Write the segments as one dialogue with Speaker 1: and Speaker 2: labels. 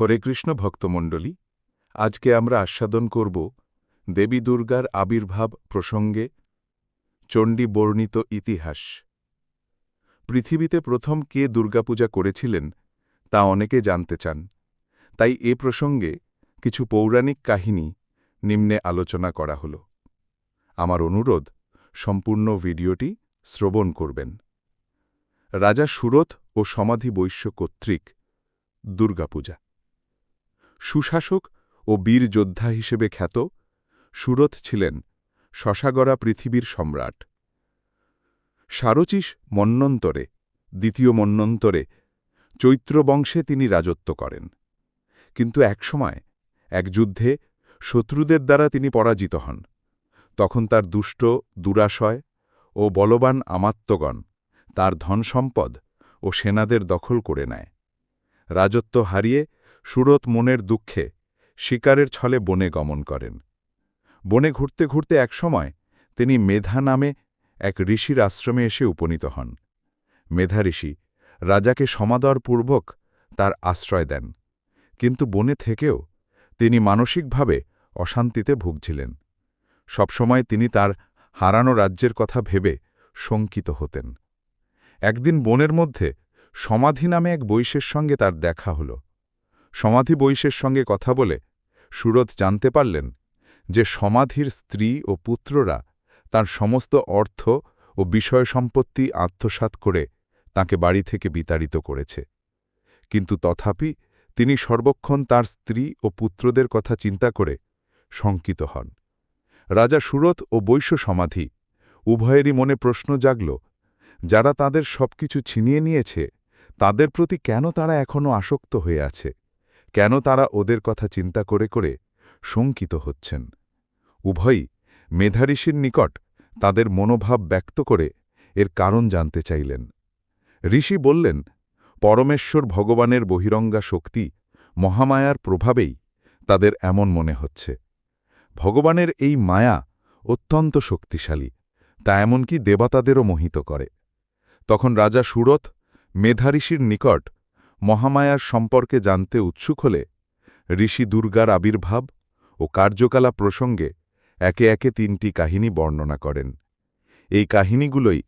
Speaker 1: হরে কৃষ্ণ ভক্তমণ্ডলী, আজকে আমরা আস্বাদন করব দেবী দুর্গার আবির্ভাব প্রসঙ্গে চণ্ডী বর্ণিত ইতিহাস। পৃথিবীতে প্রথম কে দুর্গাপূজা করেছিলেন তা অনেকে জানতে চান, তাই এ প্রসঙ্গে কিছু পৌরাণিক কাহিনী নিম্নে আলোচনা করা হল। আমার অনুরোধ, সম্পূর্ণ ভিডিওটি শ্রবণ করবেন। রাজা সুরথ ও সমাধি বৈশ্য কর্তৃক দুর্গাপূজা। সুশাসক ও বীর যোদ্ধা হিসেবে খ্যাত, সুরথ ছিলেন শশাগড়া পৃথিবীর সম্রাট। সারচিস মন্নন্তরে, দ্বিতীয় মন্নন্তরে চৈত্র বংশে তিনি রাজত্ব করেন। কিন্তু একসময় এক যুদ্ধে শত্রুদের দ্বারা তিনি পরাজিত হন। তখন তার দুষ্ট, দুরাশয় ও বলবান আমাত্মগণ তার ধনসম্পদ ও সেনাদের দখল করে নেয়। রাজত্ব হারিয়ে সুরত মনের দুঃখে শিকারের ছলে বনে গমন করেন। বনে ঘুরতে ঘুরতে একসময় তিনি মেধা নামে এক ঋষির আশ্রমে এসে উপনীত হন। মেধা ঋষি রাজাকে সমাদরপূর্বক তার আশ্রয় দেন, কিন্তু বনে থেকেও তিনি মানসিকভাবে অশান্তিতে ভুগছিলেন। সবসময় তিনি তার হারানো রাজ্যের কথা ভেবে শঙ্কিত হতেন। একদিন বনের মধ্যে সমাধি নামে এক বৈশ্যের সঙ্গে তার দেখা হল। সমাধি বৈশ্যের সঙ্গে কথা বলে সুরত জানতে পারলেন যে সমাধির স্ত্রী ও পুত্ররা তার সমস্ত অর্থ ও বিষয় সম্পত্তি আত্মসাৎ করে তাকে বাড়ি থেকে বিতাড়িত করেছে। কিন্তু তথাপি তিনি সর্বক্ষণ তার স্ত্রী ও পুত্রদের কথা চিন্তা করে শঙ্কিত হন। রাজা সুরত ও বৈশ্য সমাধি উভয়েরই মনে প্রশ্ন জাগল, যারা তাদের সবকিছু ছিনিয়ে নিয়েছে, তাদের প্রতি কেন তারা এখনও আসক্ত হয়ে আছে? কেন তারা ওদের কথা চিন্তা করে করে শঙ্কিত হচ্ছেন? উভয়ই মেধাঋষির নিকট তাদের মনোভাব ব্যক্ত করে এর কারণ জানতে চাইলেন। ঋষি বললেন, পরমেশ্বর ভগবানের বহিরঙ্গা শক্তি মহামায়ার প্রভাবেই তাদের এমন মনে হচ্ছে। ভগবানের এই মায়া অত্যন্ত শক্তিশালী, তা এমনকি দেবতাদেরও মোহিত করে। তখন রাজা সুরথ মেধাঋষির নিকট মহামায়ার সম্পর্কে জানতে উৎসুক হলে ঋষি দুর্গার আবির্ভাব ও কার্যকলা প্রসঙ্গে একে একে তিনটি কাহিনী বর্ণনা করেন। এই কাহিনীগুলোই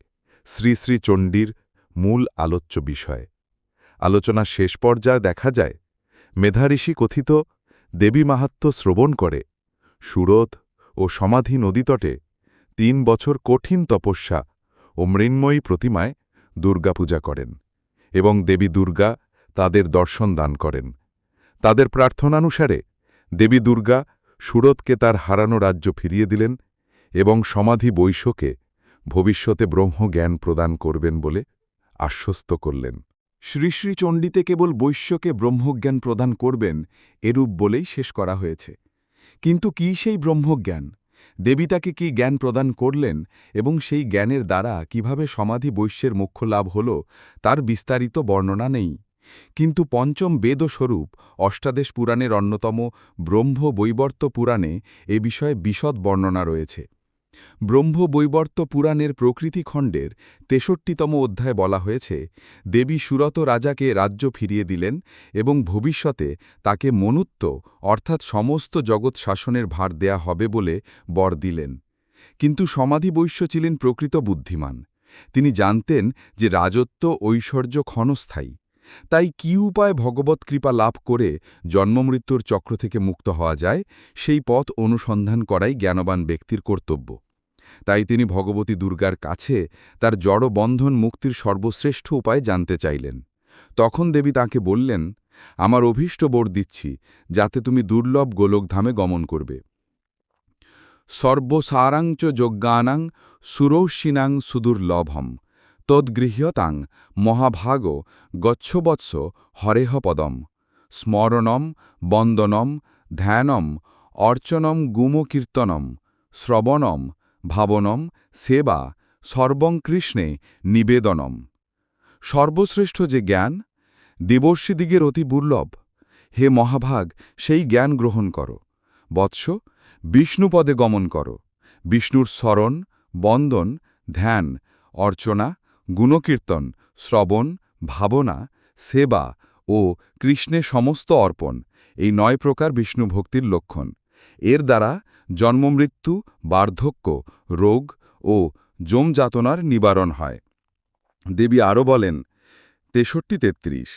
Speaker 1: শ্রী শ্রী চণ্ডীর মূল আলোচ্য বিষয়। আলোচনা শেষ পর্যায়ে দেখা যায় মেধাঋষি কথিত দেবী মাহাত্ম শ্রবণ করে সুরত ও সমাধি নদীতটে তিন বছর কঠিন তপস্যা ও মৃন্ময়ী প্রতিমায় দুর্গাপূজা করেন এবং দেবী দুর্গা তাদের দর্শন দান করেন। তাদের প্রার্থনানুসারে দেবী দুর্গা সুরতকে তার হারানো রাজ্য ফিরিয়ে দিলেন এবং সমাধি বৈশ্যকে ভবিষ্যতে ব্রহ্মজ্ঞান প্রদান করবেন বলে আশ্বস্ত করলেন।
Speaker 2: শ্রী শ্রী চণ্ডীতে কেবল বৈশ্যকে ব্রহ্মজ্ঞান প্রদান করবেন এরূপ বলেই শেষ করা হয়েছে। কিন্তু কি সেই ব্রহ্মজ্ঞান? দেবী তাকে কি জ্ঞান প্রদান করলেন এবং সেই জ্ঞানের দ্বারা কীভাবে সমাধি বৈশ্যের মুখ্য লাভ হল তার বিস্তারিত বর্ণনা নেই। কিন্তু পঞ্চম বেদস্বরূপ অষ্টাদেশ পুরাণের অন্যতম ব্রহ্ম বৈবর্ত পুরাণে এ বিষয়ে বিশদ বর্ণনা রয়েছে। ব্রহ্ম বৈবর্ত পুরাণের প্রকৃতি খণ্ডের তেষট্টিতম অধ্যায় বলা হয়েছে, দেবী সুরত রাজাকে রাজ্য ফিরিয়ে দিলেন এবং ভবিষ্যতে তাকে মনুত্ব অর্থাৎ সমস্ত জগৎ শাসনের ভার দেয়া হবে বলে বর দিলেন। কিন্তু সমাধি বৈশ্য ছিলেন প্রকৃত বুদ্ধিমান। তিনি জানতেন যে রাজত্ব ঐশ্বর্য ক্ষণস্থায়ী। তাই কি উপায় ভগবত কৃপা লাভ করে জন্মমৃত্যুর চক্র থেকে মুক্ত হওয়া যায়, সেই পথ অনুসন্ধান করাই জ্ঞানবান ব্যক্তির কর্তব্য। তাই তিনি ভগবতী দুর্গার কাছে তার জড় বন্ধন মুক্তির সর্বশ্রেষ্ঠ উপায় জানতে চাইলেন। তখন দেবী তাকে বললেন, আমার অভীষ্ট বোর দিচ্ছি, যাতে তুমি দুর্লভ গোলকধামে গমন করবে। সর্বসারাংচ যজ্ঞানাং সুরৌষিনাং সুদুর্লভম। তদ্গৃহ্যতাং মহাভাগ গচ্ছবৎস হরেহ পদম স্মরণম বন্দনম ধ্যানম অর্চনম গুমকীর্তনম শ্রবণম ভাবনম সেবা সর্বং কৃষ্ণে নিবেদনম। সর্বশ্রেষ্ঠ যে জ্ঞান দেবর্ষিদিগের অতি দুর্লভ, হে মহাভাগ, সেই জ্ঞান গ্রহণ কর। বৎস বিষ্ণুপদে গমন কর। বিষ্ণুর স্মরণ, বন্দন, ধ্যান, অর্চনা গুণকীর্তন, শ্রবণ, ভাবনা, সেবা
Speaker 3: ও কৃষ্ণে সমস্ত অর্পণ, এই নয় প্রকার বিষ্ণু ভক্তির লক্ষণ। এর দ্বারা জন্মমৃত্যু, বার্ধক্য, রোগ ও জমযাতনার নিবারণ হয়। দেবী আরও বলেন, তেষট্টি তেত্রিশ।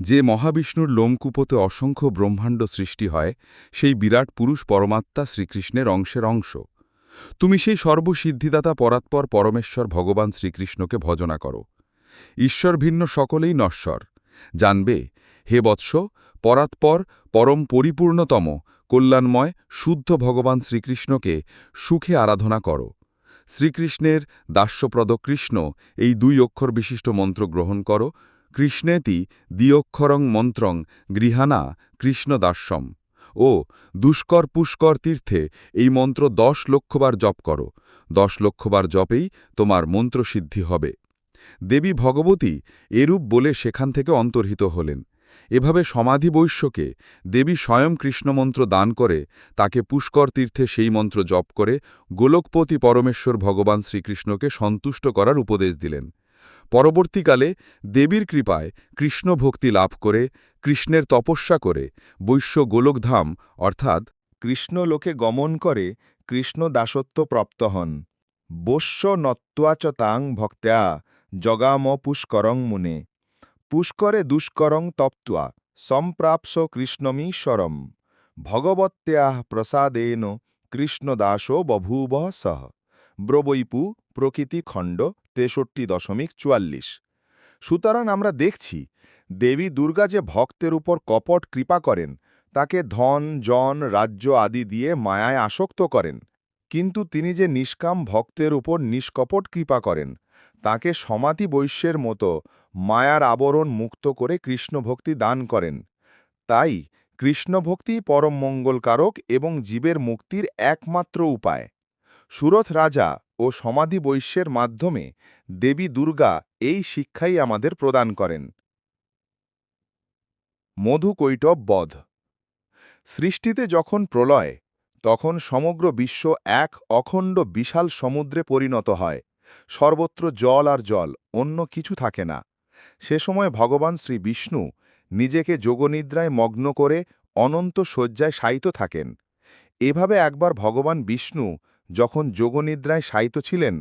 Speaker 3: যে মহাবিষ্ণুর লোমকূপতে অসংখ্য ব্রহ্মাণ্ড সৃষ্টি হয়, সেই বিরাট পুরুষ পরমাত্মা শ্রীকৃষ্ণের অংশের অংশ। তুমি সেই সর্বসিদ্ধিদাতা পরাৎপর পরমেশ্বর ভগবান শ্রীকৃষ্ণকে ভজনা করো। ঈশ্বর ভিন্ন সকলেই নশ্বর। জানবে, হে বৎস, পরাৎপর পরম পরিপূর্ণতম, কল্যাণময়, শুদ্ধ ভগবান শ্রীকৃষ্ণকে সুখে আরাধনা করো। শ্রীকৃষ্ণের দাস্যপ্রদ কৃষ্ণ এই দুই অক্ষর বিশিষ্ট মন্ত্র গ্রহণ করো। কৃষ্ণেতি দ্বিঅক্ষরং মন্ত্রং গৃহানা কৃষ্ণদাস্যম। ও, দুষ্কর পুষ্কর তীর্থে এই মন্ত্র দশ লক্ষবার জপ করো। দশ লক্ষবার জপেই তোমার মন্ত্রসিদ্ধি হবে। দেবী ভগবতী এরূপ বলে সেখান থেকে অন্তর্হিত হলেন। এভাবে সমাধি বৈশ্যকে দেবী স্বয়ং কৃষ্ণমন্ত্র দান করে তাকে পুষ্কর তীর্থে সেই মন্ত্র জপ করে গোলকপতি পরমেশ্বর ভগবান শ্রীকৃষ্ণকে সন্তুষ্ট করার উপদেশ দিলেন। পরবর্তীকালে দেবীর কৃপায় কৃষ্ণ ভক্তি লাভ করে, কৃষ্ণের তপস্যা করে, বৈশ্য গোলকধাম, অর্থাৎ
Speaker 1: কৃষ্ণলোকে গমন করে, কৃষ্ণ দাসত্ব প্রাপ্ত হন। বস্য নত্বা চ তাং ভক্ত্যা জগাম পুষ্করং মুনে। পুষ্করে দুষ্করং তপ্ত্বা সম্প্রাপ্স কৃষ্ণমীশ্বরম ভগবত্যাহ প্রসাদেন কৃষ্ণদাসো বভূব সহ ব্রবৈপু প্রকৃতি খণ্ড তেষট্টি দশমিক চুয়াল্লিশ। সুতরাং আমরা দেখছি, দেবী দুর্গা যে ভক্তের উপর কপট কৃপা করেন, তাকে ধন, জন, রাজ্য আদি দিয়ে মায়ায় আসক্ত করেন। কিন্তু তিনি যে নিষ্কাম ভক্তের উপর নিষ্কপট কৃপা করেন, তাকে সমাতি বৈশ্যের মতো মায়ার আবরণ মুক্ত করে কৃষ্ণভক্তি দান করেন। তাই কৃষ্ণভক্তি পরম মঙ্গলকারক এবং জীবের মুক্তির একমাত্র উপায়। সুরথ রাজা ও সমাধি বৈশ্যের মাধ্যমে দেবী দুর্গা এই শিক্ষাই আমাদের প্রদান করেন। মধু কৈটব বধ। সৃষ্টিতে যখন প্রলয়, তখন সমগ্র বিশ্ব এক অখণ্ড বিশাল সমুদ্রে পরিণত হয়। সর্বত্র জল আর জল, অন্য কিছু থাকে না। সে সময় ভগবান শ্রী বিষ্ণু নিজেকে যোগনিদ্রায় মগ্ন করে অনন্ত শয্যায় শায়িত থাকেন। এভাবে একবার ভগবান বিষ্ণু যখন যোগনিদ্রায় শায়িত ছিলেন,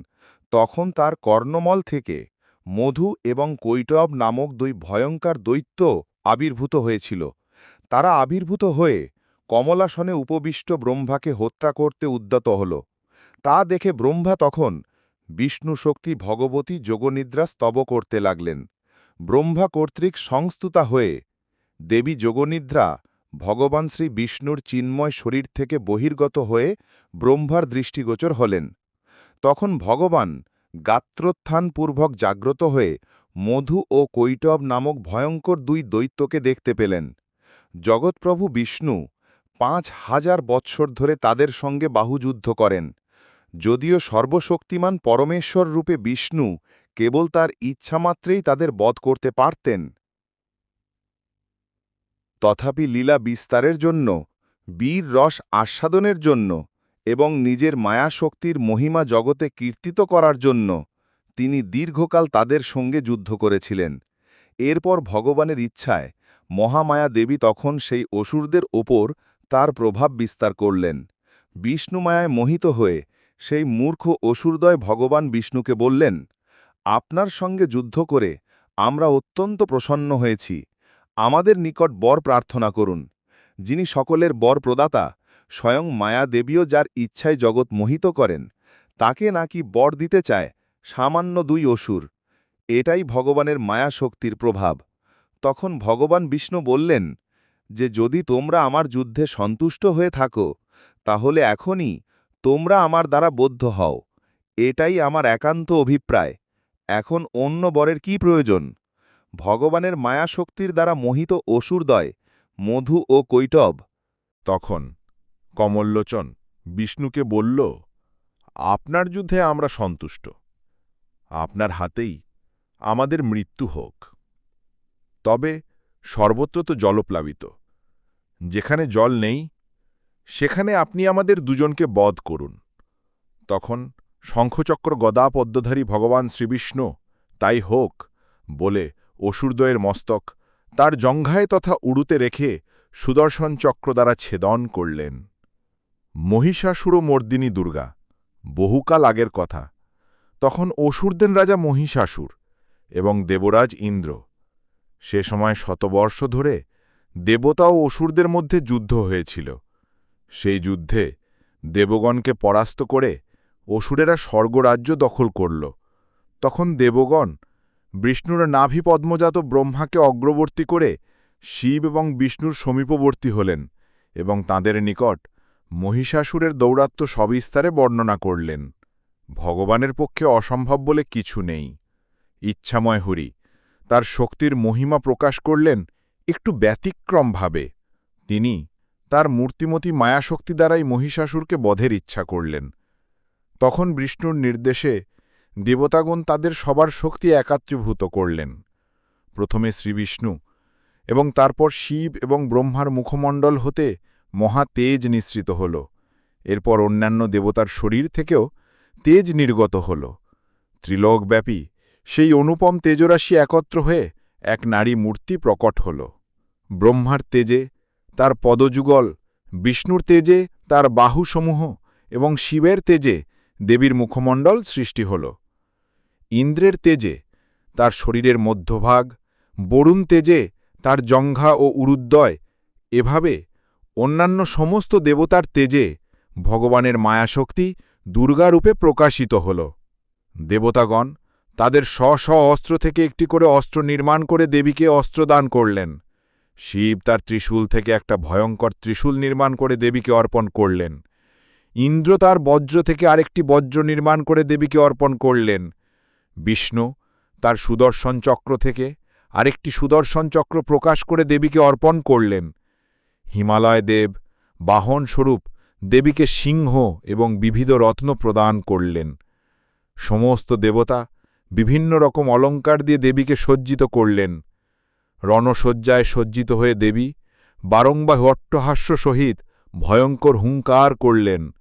Speaker 1: তখন তার কর্ণমল থেকে মধু এবং কৈটব নামক দুই ভয়ঙ্কর দৈত্য আবির্ভূত হয়েছিল। তারা আবির্ভূত হয়ে কমলাসনে উপবিষ্ট ব্রহ্মাকে হত্যা করতে উদ্যত হল। তা দেখে ব্রহ্মা তখন বিষ্ণু শক্তি ভগবতী যোগনিদ্রা স্তব করতে লাগলেন। ব্রহ্মা কর্তৃক সংস্তুতা হয়ে দেবী যোগনিদ্রা ভগবান শ্রী বিষ্ণুর চিন্ময় শরীর থেকে বহির্গত হয়ে ব্রহ্মার দৃষ্টিগোচর হলেন। তখন ভগবান গাত্রোত্থানপূর্বক জাগ্রত হয়ে মধু ও কৈটব নামক ভয়ঙ্কর দুই দৈত্যকে দেখতে পেলেন। জগৎপ্রভু বিষ্ণু পাঁচ হাজার বৎসর ধরে তাদের সঙ্গে বাহুযুদ্ধ করেন। যদিও সর্বশক্তিমান পরমেশ্বর রূপে বিষ্ণু কেবল তার ইচ্ছামাত্রেই তাদের বধ করতে পারতেন। তথাপি লীলা বিস্তারের জন্য, বীর রস আস্বাদনের জন্য এবং নিজের মায়াশক্তির মহিমা জগতে কীর্তিত করার জন্য তিনি দীর্ঘকাল তাদের সঙ্গে যুদ্ধ করেছিলেন। এরপর ভগবানের ইচ্ছায় মহামায়া দেবী তখন সেই অসুরদের ওপর তার প্রভাব বিস্তার করলেন। বিষ্ণুমায়ায় মোহিত হয়ে সেই মূর্খ অসুরদয় ভগবান বিষ্ণুকে বললেন, আপনার সঙ্গে যুদ্ধ করে আমরা অত্যন্ত প্রসন্ন হয়েছি। আমাদের নিকট বর প্রার্থনা করুন, যিনি সকলের বর প্রদাতা, স্বয়ং মায়া দেবীও যার ইচ্ছায় জগৎ মোহিত করেন, তাকে নাকি বর দিতে চায় সামান্য দুই অসুর। এটাই ভগবানের মায়া শক্তির প্রভাব। তখন ভগবান বিষ্ণু বললেন, যে যদি তোমরা আমার যুদ্ধে সন্তুষ্ট হয়ে থাকো, তাহলে এখনই তোমরা আমার দ্বারা বদ্ধ হও। এটাই আমার একান্ত অভিপ্রায়। এখন অন্য বরের কি প্রয়োজন? ভগবানের মায়া শক্তির দ্বারা মোহিত অসুরদয় মধু ও কৈটব।
Speaker 4: তখন কমল্লোচন বিষ্ণুকে বলল, আপনার যুদ্ধে আমরা সন্তুষ্ট। আপনার হাতেই আমাদের মৃত্যু হোক। তবে সর্বত্র তো জলপ্লাবিত। যেখানে জল নেই, সেখানে আপনি আমাদের দুজনকে বধ করুন তখন শঙ্খচক্র গদা পদ্মধারী ভগবান শ্রীবিষ্ণু, তাই হোক বলে অসুরদয়ের মস্তক, তার জঙ্ঘায় তথা উড়ুতে রেখে সুদর্শন চক্র দ্বারা ছেদন করলেন। মহিষাসুর মর্দিনী দুর্গা, বহুকাল আগের কথা। তখন অসুরদেন রাজা মহিষাসুর এবং দেবরাজ ইন্দ্র। সে সময় শতবর্ষ ধরে দেবতা ও অসুরদের মধ্যে যুদ্ধ হয়েছিল। সেই যুদ্ধে দেবগণকে পরাস্ত করে অসুরেরা স্বর্গরাজ্য দখল করল। তখন দেবগণ বিষ্ণুর নাভি পদ্মজাত ব্রহ্মাকে অগ্রবর্তী করে শিব এবং বিষ্ণুর সমীপবর্তী হলেন এবং তাদের নিকট মহিষাসুরের দৌরাত্ম সবিস্তারে বর্ণনা করলেন। ভগবানের পক্ষে অসম্ভব বলে কিছু নেই। ইচ্ছাময় হরি, তার শক্তির মহিমা প্রকাশ করলেন একটু ব্যতিক্রমভাবে। তিনি তার মূর্তিমতী মায়াশক্তি দ্বারাই মহিষাসুরকে বধের ইচ্ছা করলেন। তখন বিষ্ণুর নির্দেশে দেবতাগণ তাদের সবার শক্তি একাত্রীভূত করলেন। প্রথমে শ্রীবিষ্ণু এবং তারপর শিব এবং ব্রহ্মার মুখমণ্ডল হতে মহা তেজ নিঃসৃত হল। এরপর অন্যান্য দেবতার শরীর থেকেও তেজ নির্গত হল। ত্রিলোকব্যাপী সেই অনুপম তেজরাশি একত্র হয়ে এক নারী মূর্তি প্রকট হল। ব্রহ্মার তেজে তার পদযুগল, বিষ্ণুর তেজে তার বাহুসমূহ এবং শিবের তেজে দেবীর মুখমণ্ডল সৃষ্টি হল। ইন্দ্রের তেজে, তার শরীরের মধ্যভাগ, বরুণ তেজে, তার জঙ্ঘা ও উরুদ্দয়, এভাবে অন্যান্য সমস্ত দেবতার তেজে ভগবানের মায়াশক্তি দুর্গারূপে প্রকাশিত হল। দেবতাগণ তাদের স্ব স্ব অস্ত্র থেকে একটি করে অস্ত্র নির্মাণ করে দেবীকে অস্ত্র দান করলেন। শিব তার ত্রিশূল থেকে একটা ভয়ঙ্কর ত্রিশূল নির্মাণ করে দেবীকে অর্পণ করলেন। ইন্দ্র তার বজ্র থেকে আরেকটি বজ্র নির্মাণ করে দেবীকে অর্পণ করলেন। বিষ্ণু তার সুদর্শন চক্র থেকে আরেকটি সুদর্শন চক্র প্রকাশ করে দেবীকে অর্পণ করলেন। হিমালয় দেব বাহনস্বরূপ দেবীকে সিংহ এবং বিবিধ রত্ন প্রদান করলেন। সমস্ত দেবতা বিভিন্ন রকম অলঙ্কার দিয়ে দেবীকে সজ্জিত করলেন। রণসজ্জায় সজ্জিত হয়ে দেবী বারংবার অট্টহাস্য সহিত ভয়ঙ্কর হুঙ্কার করলেন।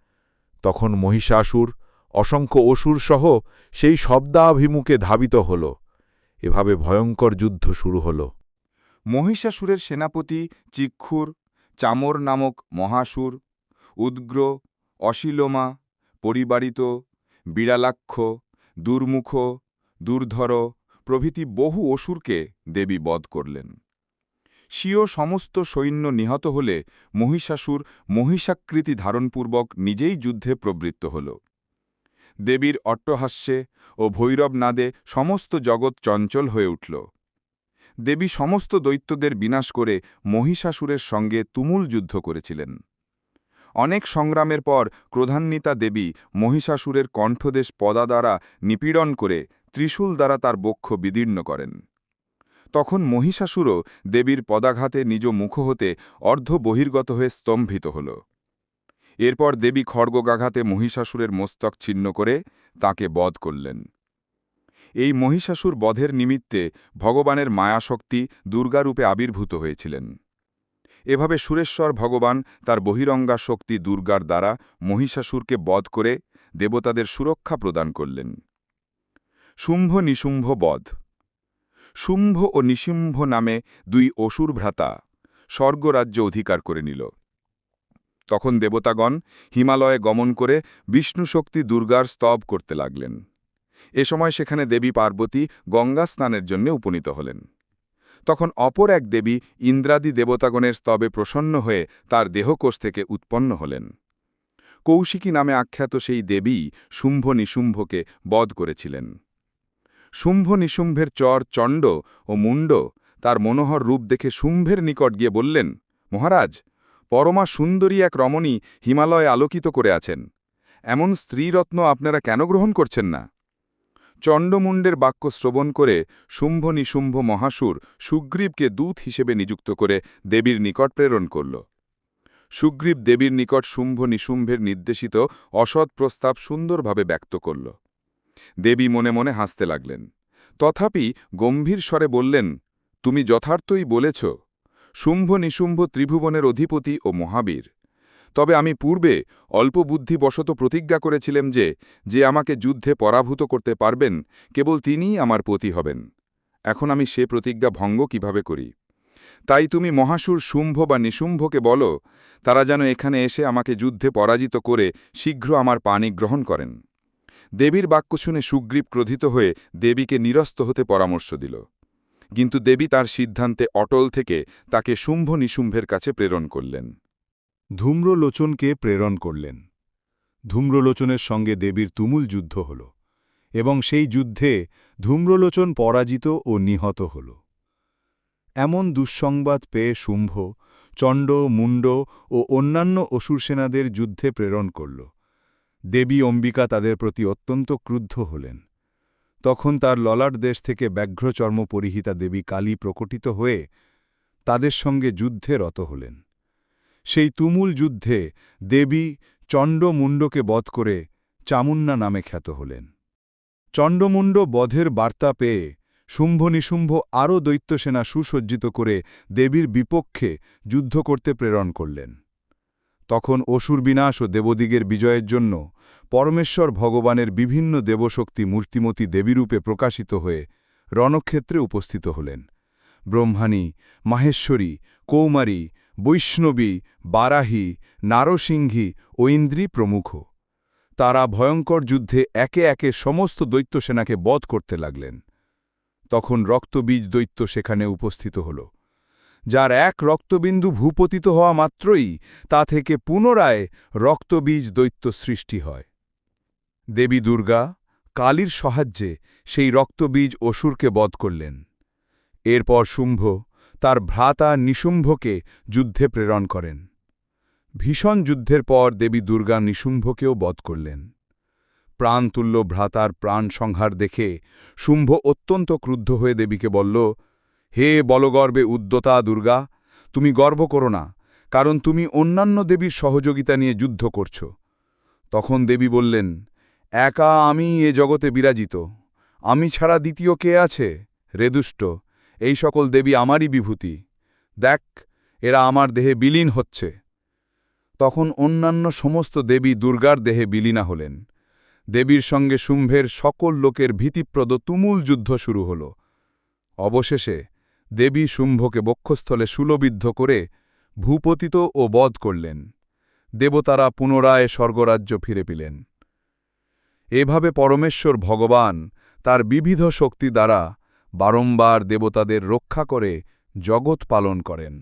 Speaker 4: তখন মহিষাসুর অসংখ্য অসুরসহ সেই শব্দাভিমুখে ধাবিত হল। এভাবে ভয়ঙ্কর যুদ্ধ শুরু হল।
Speaker 1: মহিষাসুরের সেনাপতি চিক্ষুর, চামর নামক মহাসুর উদ্গ্র অশিলোমা, পরিবারিত, বিড়ালাক্ষ, দুর্মুখ, দুর্ধর প্রভৃতি বহু অসুরকে দেবী বধ করলেন। স্বীয় সমস্ত সৈন্য নিহত হলে মহিষাসুর মহিষাকৃতি ধারণপূর্বক নিজেই যুদ্ধে প্রবৃত্ত হল। দেবীর অট্টহাস্যে ও ভৈরব নাদে সমস্ত জগৎ চঞ্চল হয়ে উঠল। দেবী সমস্ত দৈত্যদের বিনাশ করে মহিষাসুরের সঙ্গে তুমুল যুদ্ধ করেছিলেন। অনেক সংগ্রামের পর ক্রোধান্বিতা দেবী মহিষাসুরের কণ্ঠদেশ পদা দ্বারা নিপীড়ন করে ত্রিশূল দ্বারা তার বক্ষ বিদীর্ণ করেন। তখন মহিষাসুরও দেবীর পদাঘাতে নিজ মুখ হতে অর্ধ বহির্গত হয়ে স্তম্ভিত হল। এরপর দেবী খড়গাঘাতে মহিষাসুরের মস্তক ছিন্ন করে তাকে বধ করলেন। এই মহিষাসুর বধের নিমিত্তে ভগবানের মায়াশক্তি দুর্গারূপে আবির্ভূত হয়েছিলেন। এভাবে সুরেশ্বর ভগবান তার বহিরঙ্গা শক্তি দুর্গার দ্বারা মহিষাসুরকে বধ করে দেবতাদের সুরক্ষা প্রদান করলেন। শুম্ভ নিশুম্ভ বধ। শুম্ভ ও নিশুম্ভ নামে দুই অসুর ভ্রাতা স্বর্গরাজ্য অধিকার করে নিল। তখন দেবতাগণ হিমালয়ে গমন করে বিষ্ণু শক্তি দুর্গার স্তব করতে লাগলেন। এ সময় সেখানে দেবী পার্বতী গঙ্গা স্নানের জন্য উপনীত হলেন। তখন অপর এক দেবী ইন্দ্রাদি দেবতাগণের স্তবে প্রসন্ন হয়ে তার দেহকোষ থেকে উৎপন্ন হলেন। কৌশিকী নামে আখ্যাত সেই দেবী শুম্ভ নিশুম্ভকে বধ করেছিলেন। শুম্ভ নিশুম্ভের চর চণ্ড ও মুণ্ড তার মনোহর রূপ দেখে শুম্ভের নিকট গিয়ে বললেন, মহারাজ পরমা সুন্দরী এক রমণী হিমালয়ে আলোকিত করে আছেন। এমন স্ত্রীরত্ন আপনারা কেন গ্রহণ করছেন না? চণ্ডমুণ্ডের বাক্য শ্রবণ করে শুম্ভ নিশুম্ভ মহাসুর সুগ্রীবকে দূত হিসেবে নিযুক্ত করে দেবীর নিকট প্রেরণ করল। সুগ্রীব দেবীর নিকট শুম্ভ নিশুম্ভের নির্দেশিত অসৎ প্রস্তাব সুন্দরভাবে ব্যক্ত করল। দেবী মনে মনে হাসতে লাগলেন। তথাপি গম্ভীর স্বরে বললেন, তুমি যথার্থই বলেছ শুম্ভ নিশুম্ভ ত্রিভুবনের অধিপতি ও মহাবীর। তবে আমি পূর্বে অল্প বুদ্ধিবশত প্রতিজ্ঞা করেছিলাম যে যে আমাকে যুদ্ধে পরাভূত করতে পারবেন, কেবল তিনিই আমার পতি হবেন। এখন আমি সে প্রতিজ্ঞা ভঙ্গ কীভাবে করি?
Speaker 5: তাই তুমি মহাসুর শুম্ভ বা নিশুম্ভকে বলো, তারা যেন এখানে এসে আমাকে যুদ্ধে পরাজিত করে শীঘ্র আমার পানি গ্রহণ করেন। দেবীর বাক্য শুনে সুগ্রীব ক্রোধিত হয়ে দেবীকে নিরস্ত হতে পরামর্শ দিল। কিন্তু দেবী তার সিদ্ধান্তে অটল থেকে তাকে শুম্ভ নিশুম্ভের কাছে প্রেরণ করলেন।
Speaker 1: ধূম্রলোচনকে প্রেরণ করলেন। ধূম্রলোচনের সঙ্গে দেবীর তুমুল যুদ্ধ হল এবং সেই যুদ্ধে ধূম্রলোচন পরাজিত ও নিহত হল। এমন দুঃসংবাদ পেয়ে শুম্ভ, চণ্ড, মুণ্ড ও অন্যান্য অসুর সেনাদের যুদ্ধে প্রেরণ করল। দেবী অম্বিকা তাদের প্রতি অত্যন্ত ক্রুদ্ধ হলেন। তখন তার ললাট দেশ থেকে ব্যাঘ্রচর্ম পরিহিতা দেবী কালী প্রকটিত হয়ে তাদের সঙ্গে যুদ্ধে রত হলেন। সেই তুমুল যুদ্ধে দেবী চণ্ডমুণ্ডকে বধ করে চামুন্না নামে খ্যাত হলেন। চণ্ডমুণ্ড বধের বার্তা পেয়ে শুম্ভ নিশুম্ভ আরও দৈত্যসেনা সুসজ্জিত করে দেবীর বিপক্ষে যুদ্ধ করতে প্রেরণ করলেন। তখন অসুর বিনাশ ও দেবদিগের বিজয়ের জন্য পরমেশ্বর ভগবানের বিভিন্ন দেবশক্তি মূর্তিমতী দেবীরূপে প্রকাশিত হয়ে রণক্ষেত্রে উপস্থিত হলেন। ব্রহ্মাণী, মাহেশ্বরী, কৌমারী, বৈষ্ণবী, বারাহী, নারসিংহী ঐন্দ্রী প্রমুখ। তারা ভয়ঙ্কর যুদ্ধে একে একে সমস্ত দৈত্যসেনাকে বধ করতে লাগলেন। তখন রক্তবীজ দৈত্য সেখানে উপস্থিত হল। যার এক রক্তবিন্দু ভূপতিত হওয়া মাত্রই তা থেকে পুনরায় রক্তবীজ দৈত্য সৃষ্টি হয়। দেবী দুর্গা কালীর সাহায্যে সেই রক্তবীজ অসুরকে বধ করলেন। এরপর শুম্ভ তার ভ্রাতা নিশুম্ভকে যুদ্ধে প্রেরণ করেন। ভীষণ যুদ্ধের পর দেবী দুর্গা নিশুম্ভকেও বধ করলেন। প্রাণতুল্য ভ্রাতার প্রাণ সংহার দেখে শুম্ভ অত্যন্ত ক্রুদ্ধ হয়ে দেবীকে বলল হে বলগর্বে উদ্যতা দুর্গা, তুমি গর্ব করো না, কারণ তুমি অন্যান্য দেবীর সহযোগিতা নিয়ে যুদ্ধ করছ। তখন দেবী বললেন, একা আমি এ জগতে বিরাজিত। আমি ছাড়া দ্বিতীয় কে আছে? রেদুষ্ট এই সকল দেবী আমারই বিভূতি। দেখ, এরা আমার দেহে বিলীন হচ্ছে। তখন অন্যান্য সমস্ত দেবী দুর্গার দেহে বিলীনা হলেন। দেবীর সঙ্গে শুম্ভের সকল লোকের ভীতিপ্রদ তুমুল যুদ্ধ শুরু হল। অবশেষে দেবী শুম্ভকে বক্ষস্থলে সুলবিদ্ধ করে ভূপতিত ও বধ করলেন। দেবতারা পুনরায় স্বর্গরাজ্য ফিরে পেলেন। এভাবে পরমেশ্বর ভগবান তার বিবিধ শক্তি দ্বারা বারংবার দেবতাদের রক্ষা করে জগৎ পালন করেন।